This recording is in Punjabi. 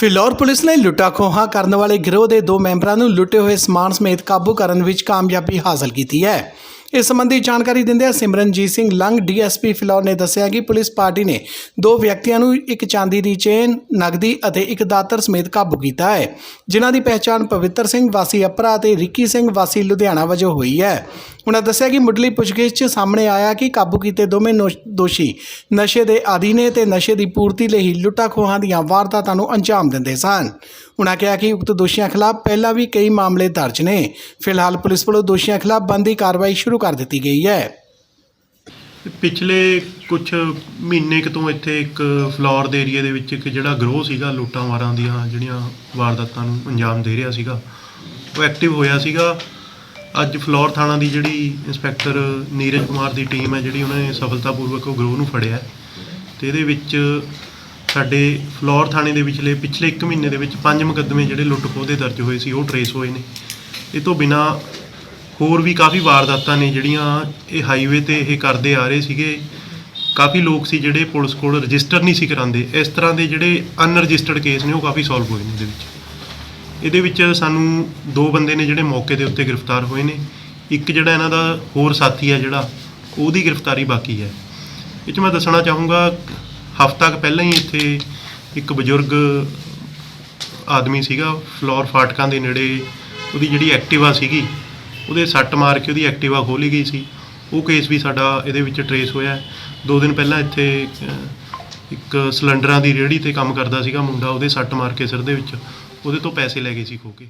ਫਿਲੌਰ ਪੁਲਿਸ ਨੇ ਲੁੱਟਾ ਖੋਹਾਂ ਕਰਨ ਵਾਲੇ ਗਿਰੋਹ ਦੇ ਦੋ ਮੈਂਬਰਾਂ ਨੂੰ ਲੁੱਟੇ ਹੋਏ ਸਮਾਨ ਸਮੇਤ ਕਾਬੂ ਕਰਨ ਵਿੱਚ ਕਾਮਯਾਬੀ ਹਾਸਲ ਕੀਤੀ ਹੈ। ਇਸ ਸੰਬੰਧੀ ਜਾਣਕਾਰੀ ਦਿੰਦਿਆਂ ਸਿਮਰਨਜੀਤ ਸਿੰਘ ਲੰਗ, ਡੀਐਸਪੀ ਫਿਲੌਰ ਨੇ ਦੱਸਿਆ ਕਿ ਪੁਲਿਸ ਪਾਰਟੀ ਨੇ ਦੋ ਵਿਅਕਤੀਆਂ ਨੂੰ ਇੱਕ ਚਾਂਦੀ ਦੀ ਚੇਨ, ਨਗਦੀ ਅਤੇ ਇੱਕ ਦਾਤਰ ਸਮੇਤ ਕਾਬੂ ਕੀਤਾ ਹੈ, ਜਿਨ੍ਹਾਂ ਦੀ ਪਹਿਚਾਣ ਪਵਿੱਤਰ ਸਿੰਘ ਵਾਸੀ ਅਪਰਾ ਅਤੇ ਰਿੱਕੀ ਸਿੰਘ ਵਾਸੀ ਲੁਧਿਆਣਾ ਵਜੋਂ ਹੋਈ ਹੈ। ਉਹਨਾਂ ਦੱਸਿਆ ਕਿ ਮੁੱਢਲੀ ਪੁੱਛਗਿੱਛ 'ਚ ਸਾਹਮਣੇ ਆਇਆ ਕਿ ਕਾਬੂ ਕੀਤੇ ਦੋਵੇਂ ਨੌ- ਦੋਸ਼ੀ ਨਸ਼ੇ ਦੇ ਆਦੀ ਨੇ ਤੇ ਨਸ਼ੇ ਦੀ ਪੂਰਤੀ ਲਈ ਲੁੱਟਾ ਦੀਆਂ ਵਾਰਦਾਤਾਂ ਨੂੰ ਅੰਜਾਮ ਦਿੰਦੇ ਸਨ। ਉਹਨਾਂ ਕਿਹਾ ਕਿ ਉਕਤ ਦੋਸ਼ੀਆਂ ਖਿਲਾਫ ਪਹਿਲਾਂ ਵੀ ਕਈ ਮਾਮਲੇ ਦਰਜ ਨੇ। ਫਿਲਹਾਲ ਪੁਲਿਸ ਵੱਲੋਂ ਦੋਸ਼ੀਆਂ ਖਿਲਾਫ ਬੰਦੀ ਕਾਰਵਾਈ ਸ਼ੁਰੂ ਕਰ ਦਿੱਤੀ ਗਈ ਹੈ। ਪਿਛਲੇ ਕੁਝ ਮਹੀਨੇ ਕੁ ਤੋਂ ਇੱਥੇ ਇੱਕ ਫਲੋਰ ਦੇ ਏਰੀਆ ਦੇ ਵਿੱਚ ਇੱਕ ਜਿਹੜਾ ਗਰੋਹ ਸੀਗਾ ਲੁੱਟਾਂ ਮਾਰਾਂ ਦੀਆਂ ਜਿਹੜੀਆਂ ਵਾਰਦਾਤਾਂ ਨੂੰ ਅੰਜਾਮ ਦੇ ਰਿਹਾ ਸੀਗਾ, ਉਹ ਐਕਟਿਵ ਹੋਇਆ ਸੀਗਾ। ਅੱਜ ਫਲੋਰ ਥਾਣਾ ਦੀ ਜਿਹੜੀ ਇੰਸਪੈਕਟਰ ਨੀਰਜ ਕੁਮਾਰ ਦੀ ਟੀਮ ਹੈ, ਜਿਹੜੀ ਉਹਨਾਂ ਨੇ ਸਫਲਤਾਪੂਰਵਕ ਉਹ ਗਰੋਹ ਨੂੰ ਫੜਿਆ ਹੈ। ਤੇ ਇਹਦੇ ਵਿੱਚ ਸਾਡੇ ਫਲੋਰ ਥਾਣੇ ਦੇ ਵਿਚਲੇ ਪਿਛਲੇ 1 ਮਹੀਨੇ ਦੇ ਵਿੱਚ ਪੰਜ ਮੁਕੱਦਮੇ ਜਿਹੜੇ ਲੁੱਟ ਖੋਹ ਦੇ ਦਰਜ ਹੋਏ ਸੀ, ਉਹ ਟਰੇਸ ਹੋਏ ਨੇ। ਇਹ ਤੋਂ ਬਿਨਾ ਹੋਰ ਵੀ ਕਾਫੀ ਵਾਰਦਾਤਾਂ ਨੇ ਜਿਹੜੀਆਂ ਇਹ ਹਾਈਵੇ ਤੇ ਇਹ ਕਰਦੇ ਆ ਰਹੇ ਸੀਗੇ। ਕਾਫੀ ਲੋਕ ਸੀ ਜਿਹੜੇ ਪੁਲਿਸ ਕੋਲ ਰਜਿਸਟਰ ਨਹੀਂ ਸੀ ਕਰਾਉਂਦੇ। ਇਸ ਤਰ੍ਹਾਂ ਦੇ ਜਿਹੜੇ ਅਨਰਜਿਸਟਰਡ ਕੇਸ ਨੇ, ਉਹ ਕਾਫੀ ਸੋਲਵ ਹੋਏ ਨੇ ਇਹਦੇ ਵਿੱਚ। ਇਹਦੇ ਵਿੱਚ ਸਾਨੂੰ ਦੋ ਬੰਦੇ ਨੇ ਜਿਹੜੇ ਮੌਕੇ ਦੇ ਉੱਤੇ ਗ੍ਰਿਫਤਾਰ ਹੋਏ ਨੇ। ਇੱਕ ਜਿਹੜਾ ਇਹਨਾਂ ਦਾ ਹੋਰ ਸਾਥੀ ਹੈ ਜਿਹੜਾ, ਉਹਦੀ ਗ੍ਰਿਫਤਾਰੀ ਬਾਕੀ ਹੈ। ਇਹ 'ਚ ਮੈਂ ਦੱਸਣਾ ਚਾਹੂੰਗਾ, ਹਫ਼ਤਾ ਕੁ ਪਹਿਲਾਂ ਹੀ ਇੱਥੇ ਇੱਕ ਬਜ਼ੁਰਗ ਆਦਮੀ ਸੀਗਾ, ਫਲੋਰ ਫਾਟਕਾਂ ਦੇ ਨੇੜੇ ਉਹਦੀ ਜਿਹੜੀ ਐਕਟਿਵਾ ਸੀਗੀ, ਉਹਦੇ ਸੱਟ ਮਾਰ ਕੇ ਉਹਦੀ ਐਕਟਿਵਾ ਖੋਲੀ ਗਈ ਸੀ। ਉਹ ਕੇਸ ਵੀ ਸਾਡਾ ਇਹਦੇ ਵਿੱਚ ਟਰੇਸ ਹੋਇਆ। ਦੋ ਦਿਨ ਪਹਿਲਾਂ ਇੱਥੇ ਇੱਕ ਸਿਲੰਡਰਾਂ ਦੀ ਰੇਹੜੀ ਤੇ ਕੰਮ ਕਰਦਾ ਸੀਗਾ ਮੁੰਡਾ, ਉਹਦੇ ਸੱਟ ਮਾਰ ਕੇ ਸਿਰ ਦੇ ਵਿੱਚ। ਉਹਦੇ ਤੋਂ ਪੈਸੇ ਲੈ ਗਏ ਸੀ ਖੋ ਕੇ।